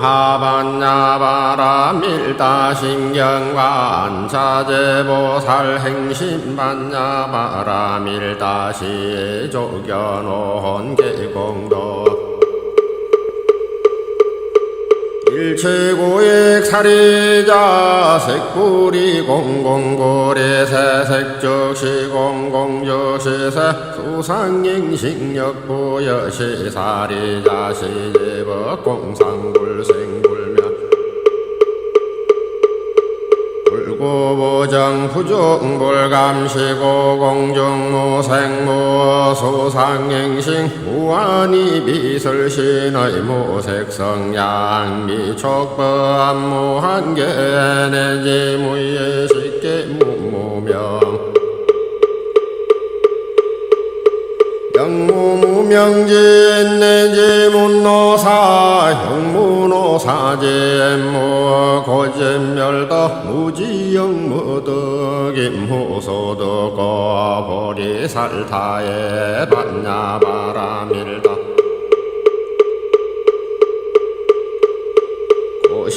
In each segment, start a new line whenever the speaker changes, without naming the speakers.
반야바라 밀다 신경관 자제보살 행신 반야바라 밀다 시 조견온 계공도 일체고액 사리자 색불이 공공고리 새색적시 공공적시세 수상행식력부여시 사리자 시제법 공상불생불 명 불구보정 부정불감시고 공정무생무 소상행신 무한히 비설신의 무색성양 미촉법무한계 내지 무예식계 무무명 영무무명진 내지 형무노 사제무 고진멸도 무지영 무득 임후소득고 보리살타에 반야바라밀다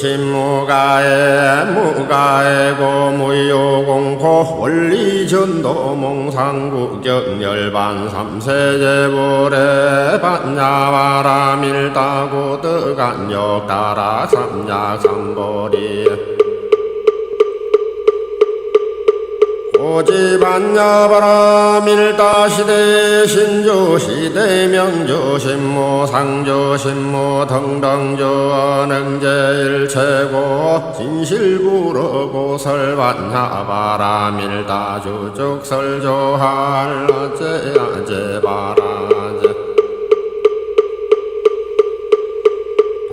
고신무가에 무가에고 무요공포 원리전도 몽상구경열반 삼세제불에 반야바라밀다고 뜨간역 따라 삼약삼보리 오지반야바라 밀다시대 신조시대 명조신모 상조신모 등등조 능제일체고. 진실부러고 설반야바라 밀다주죽 설조할 아제아제바라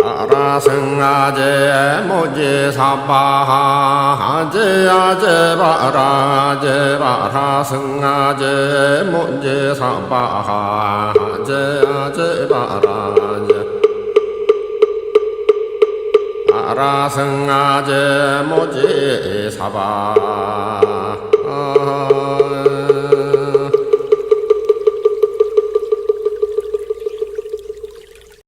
아라승아제 모지사바하 아제아제 바라제 바라승아제 모지사바하 아제아제 바라제 아라승아제 모지사바